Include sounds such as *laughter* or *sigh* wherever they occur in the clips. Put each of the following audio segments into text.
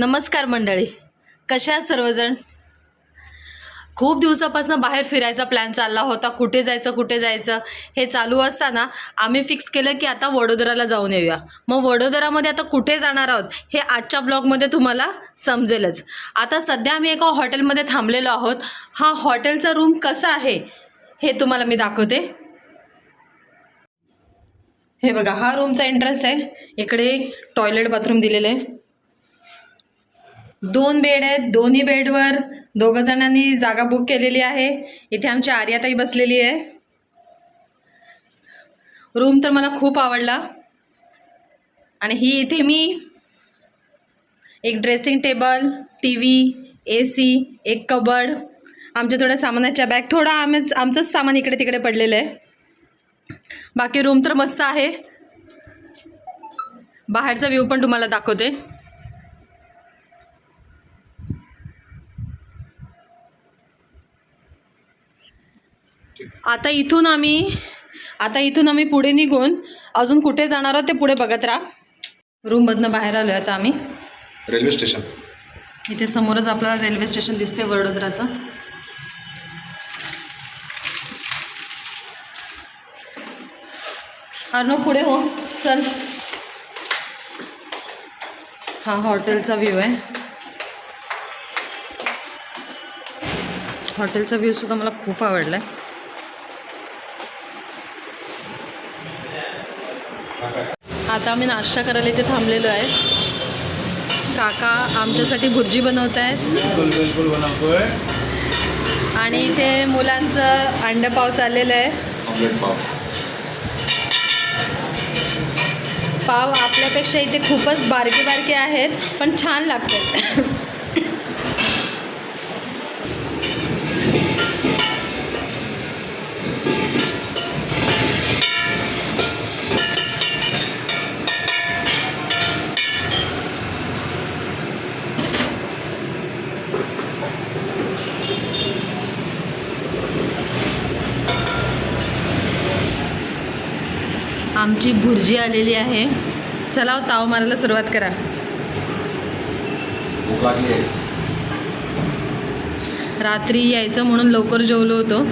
नमस्कार मंडळी कशा आहात सर्वजण? खूप दिवसापासून बाहेर फिरायचा प्लॅन चालला होता. कुठे जायचं कुठे जायचं हे चालू असताना आम्ही फिक्स केलं की आता वडोदराला जाऊन येऊया. मग वडोदरामध्ये आता कुठे जाणार आहोत हे आजच्या ब्लॉगमध्ये तुम्हाला समजेलच. आता सध्या आम्ही एका हॉटेलमध्ये थांबलेलो आहोत. हा हॉटेलचा रूम कसा आहे हे तुम्हाला मी दाखवते. हे बघा हा रूमचा एंट्रन्स आहे. इकडे टॉयलेट बाथरूम दिलेलं आहे. दोन बेड आहेत. दोन्ही बेडवर दोघं जणांनी जागा बुक केलेली आहे. इथे आमची आर्याताई बसलेली आहे. रूम तर मला खूप आवडला. आणि ही इथे मी एक dressing table T V A C एक कबड आमच्या थोड्या सामानाच्या बॅग थोडं आम्हीच आमचंच सामान इकडे तिकडे पडलेलं आहे. बाकी रूम तर मस्त आहे. बाहेरचा व्ह्यू पण तुम्हाला दाखवते. आता इथून आम्ही आता इथून आम्ही पुढे निघून अजून कुठे जाणार आहोत ते पुढे बघत राहा. रूममधनं बाहेर आलो आता आम्ही. Railway station. इथे समोरच आपल्याला रेल्वे स्टेशन दिसते वडोदराचं. अर्णव पुढे हो. चल. हा हॉटेलचा व्ह्यू आहे. हॉटेलचा व्ह्यू सुद्धा मला खूप आवडला आहे आता आम्ही नाश्ता करायला इथे थांबलेलो आहे. काका आमच्यासाठी भुर्जी बनवत आहेत. आणि इथे मुलांचं अंडपाव चाललेलं आहे. पाव आपल्यापेक्षा इथे खूपच बारके बारके आहेत पण छान लागतात. आमची भुर्जी आलेली आहे. चला हो, ताव मारायला सुरुवात करा. रात्री यायचं म्हणून लवकर जेवलो होतो.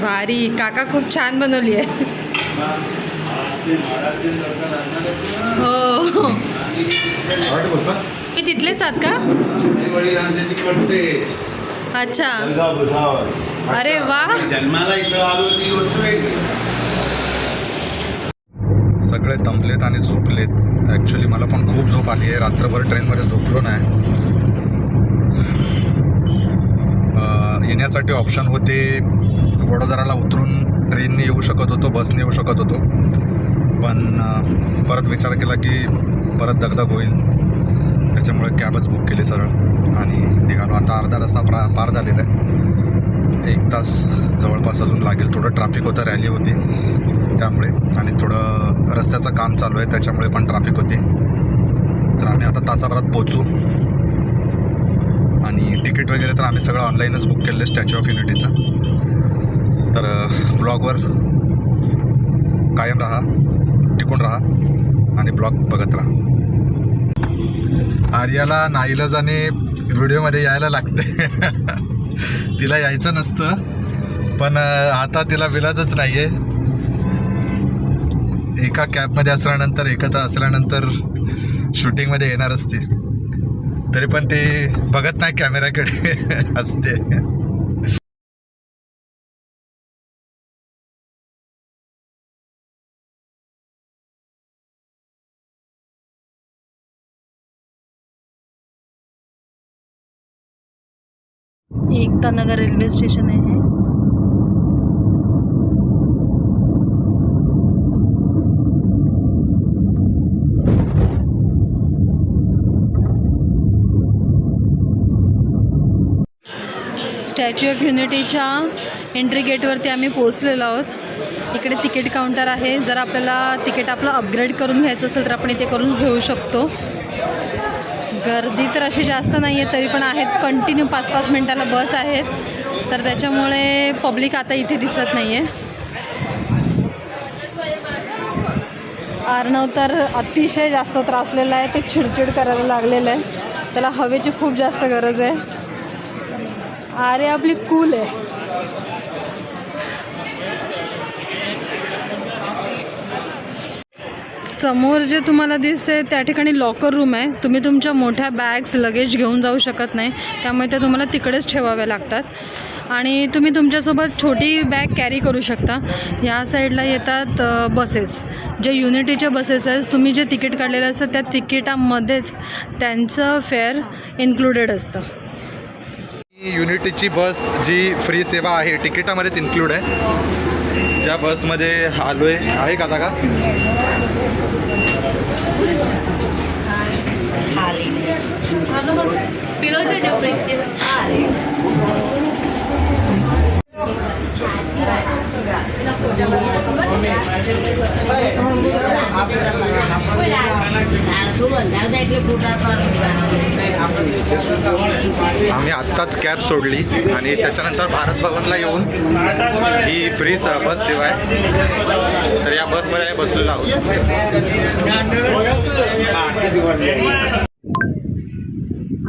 भारी काका खूप छान बनवली आहे. हो. मी तिथलेच आहात का? अच्छा. अरे वा. जन्माला इकडं आलो ती गोष्ट वेगळी. सगळे दमलेत आणि झोपलेत. ॲक्च्युली मला पण खूप झोप आली आहे. रात्रभर ट्रेनमध्ये झोपलो नाही. येण्यासाठी ऑप्शन होते वडोदराला उतरून ट्रेनने येऊ शकत होतो बसने येऊ शकत होतो. पण परत विचार केला की परत दगदग होईल. त्याच्यामुळे कॅबच बुक केली सरळ. आणि निघालो. आता अर्धा रस्ता प्रा पार झालेला आहे. एक तास जवळपास अजून लागेल. थोडं ट्रॅफिक होतं रॅली होती. त्यामुळे. आणि थोडं रस्त्याचं काम चालू आहे त्याच्यामुळे पण ट्रॅफिक होती. तर आम्ही आता तासाभरात पोचू आणि तिकीट वगैरे तर आम्ही सगळं ऑनलाईनच बुक केलं आहे स्टॅच्यू ऑफ युनिटीचं तर ब्लॉगवर कायम राहा टिकून राहा आणि ब्लॉग बघत राहा. आर्याला नाईलाजाने व्हिडिओमध्ये यायला लागते. *laughs* तिला यायचं नसतं. पण आता तिला विलाजच नाही आहे एका कॅबमध्ये असल्यानंतर एकत्र असल्यानंतर शूटिंगमध्ये येणारच ती. तरी पण ती बघत नाही कॅमेऱ्याकडे *laughs* असते. एकता नगर रेल्वे स्टेशन आहे हे. स्टॅच्यू ऑफ युनिटीच्या एंट्री गेटवरती आम्ही पोहोचलेलो आहोत. इकडे तिकीट काउंटर आहे. जर आपल्याला तिकीट आपलं अपग्रेड करून घ्यायचं असेल तर आपण इथे करून घेऊ शकतो. गर्दी तर अशी जास्त नाही आहे तरी पण आहेत. कंटिन्यू पाच पाच मिनटाला बस आहेत. तर त्याच्यामुळे पब्लिक आता इथे दिसत नाही आहे आर्णव तर अतिशय जास्त त्रासलेला आहे. ते चिडचिड करायला लागलेलं आहे. त्याला हवेची खूप जास्त गरज आहे. आरे आपली कूल आहे. समोर जे तुम्हाला दिसते त्या ठिकाणी लॉकर रूम आहे. तुम्ही तुमच्या मोठ्या बॅग्स लगेज घेऊन जाऊ शकत नाही. त्यामुळे ते तुम्हाला तिकडेच ठेवाव्या लागतात. आणि तुम्ही तुमच्यासोबत छोटी बॅग कॅरी करू शकता. ह्या साईडला येतात बसेस जे युनिटीच्या बसेस आहेत तुम्ही जे तिकीट काढलेलं असतं त्या तिकिटामध्येच त्यांचं फेअर इन्क्लुडेड असतं. युनिटीची बस जी फ्री सेवा आहे तिकिटामध्येच इन्क्लूड आहे. ज्या बसमध्ये आलो आहे आहे का? जागा आम्ही आत्ताच कॅब सोडली आणि त्याच्यानंतर भारत भवनला येऊन ही फ्री बस सेवा आहे तर या बसमध्ये आम्ही बसलेलो आहोत.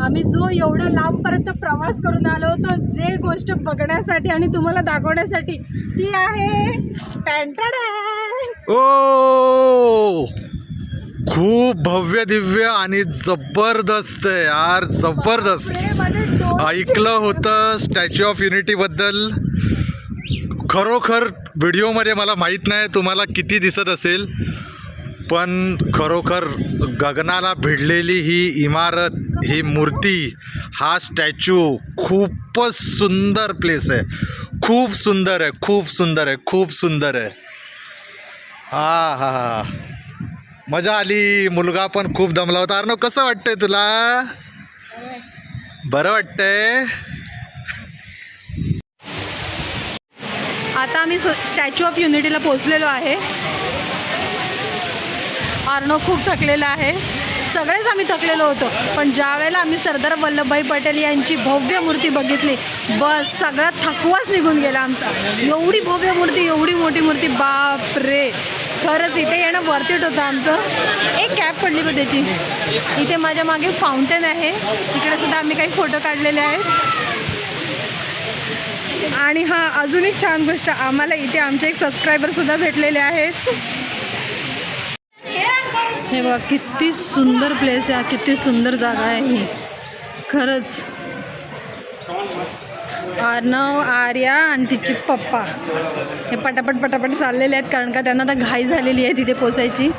आम्ही जो एवढ्या लांबपर्यंत प्रवास करून आलो होतो जे गोष्ट बघण्यासाठी आणि तुम्हाला दाखवण्यासाठी ती आहे. ओ! खूप भव्य दिव्य आणि जबरदस्त आहे यार जबरदस्त. ऐकलं होतं स्टॅच्यू ऑफ युनिटीबद्दल खरोखर व्हिडिओमध्ये मला माहीत नाही तुम्हाला किती दिसत असेल पण खरोखर गगनाला भिडलेली ही इमारत ही मूर्ती हा स्टॅच्यू खूपच सुंदर प्लेस आहे. खूप सुंदर आहे खूप सुंदर आहे खूप सुंदर आहे. हा हा हा. मजा आली. मुलगा पण खूप दमला होता. अर्णव कसं वाटतंय तुला? बरं वाटतंय? आता आम्ही स्टॅच्यू ऑफ युनिटीला पोहोचलेलो आहे. अर्णव खूप थकलेला आहे. सगळेच आम्ही थकलेलो होतो. पण ज्या वेळेला आम्ही सरदार वल्लभभाई पटेल यांची भव्य मूर्ती बघितली बस सगळा थकवाच निघून गेला आमचा. एवढी भव्य मूर्ती एवढी मोठी मूर्ती बाप रे खरंच इथे येणं वर्थिट होतं आमचं. एक कॅब पडली पण त्याची. इथे माझ्या मागे फाउंटेन आहे. तिकडे सुद्धा आम्ही काही फोटो काढलेले आहेत. आणि हा अजून एक छान गोष्ट आम्हाला इथे आमचे एक सबस्क्रायबर सुद्धा भेटलेले आहेत. हे बघा किती सुंदर प्लेस आहे किती सुंदर जागा आहे ही. खरंच. अर्णव आर्या आणि तिचे पप्पा. हे पटापट पटापट चाललेले आहेत कारण का त्यांना आता घाई झालेली आहे तिथे पोचायची.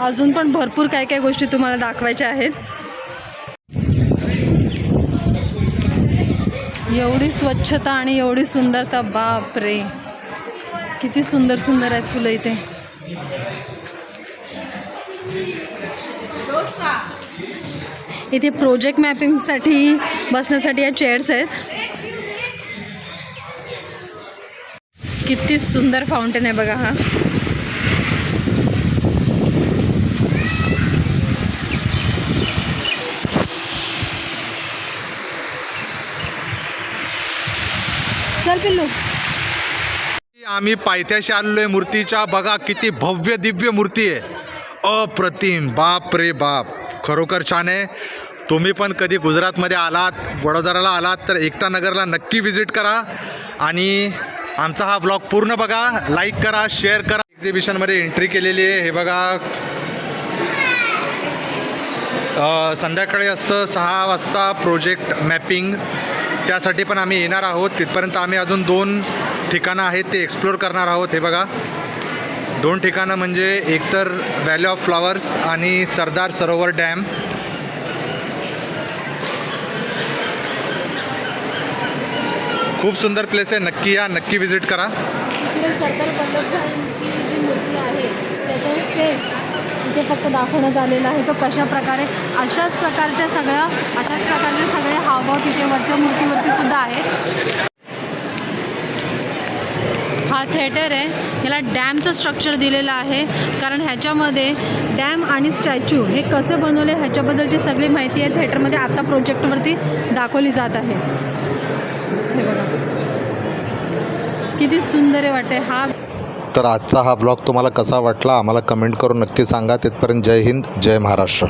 अजून पण भरपूर काय काय गोष्टी तुम्हाला दाखवायच्या आहेत. एवढी स्वच्छता आणि एवढी सुंदरता बाप रे किती सुंदर सुंदर आहेत फुलं इथे. इथे प्रोजेक्ट मॅपिंगसाठी बसण्यासाठी या चेअर्स आहेत. किती सुंदर फाउंटेन आहे बघा हा. पिल्लू. आम्ही पायथ्याशी आलेलो आहे मूर्तीच्या. बघा किती भव्य दिव्य मूर्ती आहे. अप्रतिम. बाप रे बाप. खरोखर छान आहे. तुम्ही पण कधी गुजरातमध्ये आलात वडोदराला आलात तर एकता नगरला नक्की व्हिजिट करा. आणि आमचा हा ब्लॉग पूर्ण बघा. लाईक करा शेअर करा. एक्झिबिशनमध्ये एंट्री केलेली आहे. हे बघा. संध्याकाळी असतं सहा वाजता प्रोजेक्ट मॅपिंग त्यासाठी पण आम्ही येणार आहोत. तिथपर्यंत आम्ही अजून दोन ठिकाणं आहेत ते एक्सप्लोर करणार आहोत. हे बघा. दोन ठिकाणं म्हणजे एकतर व्हॅली ऑफ फ्लॉवर्स आणि सरदार सरोवर डॅम खूप सुंदर प्लेस आहे. नक्की या नक्की विजिट करा. इकडे सरदार वल्लभभाईंची जी मूर्ती आहे त्याचा फेस इथे फक्त दाखवण्यात आलेला आहे. तो कशा प्रकारे अशाच प्रकारच्या सगळ्या अशाच प्रकारचे सगळे हावभाव तिथे वरच्या मूर्तीवरती सुद्धा आहे हा थिएटर आहे. याला डॅमचं स्ट्रक्चर दिलेलं आहे. कारण ह्याच्यामध्ये डॅम आणि स्टॅच्यू हे कसे बनवले ह्याच्याबद्दलची सगळी माहिती आहे थिएटरमध्ये आता प्रोजेक्टवरती दाखवली जात आहे. हे बघा. किती सुंदर आहे वाटते हा तर आजचा हा ब्लॉग तुम्हाला कसा वाटला आम्हाला कमेंट करून नक्की सांगा. तिथपर्यंत जय हिंद जय महाराष्ट्र.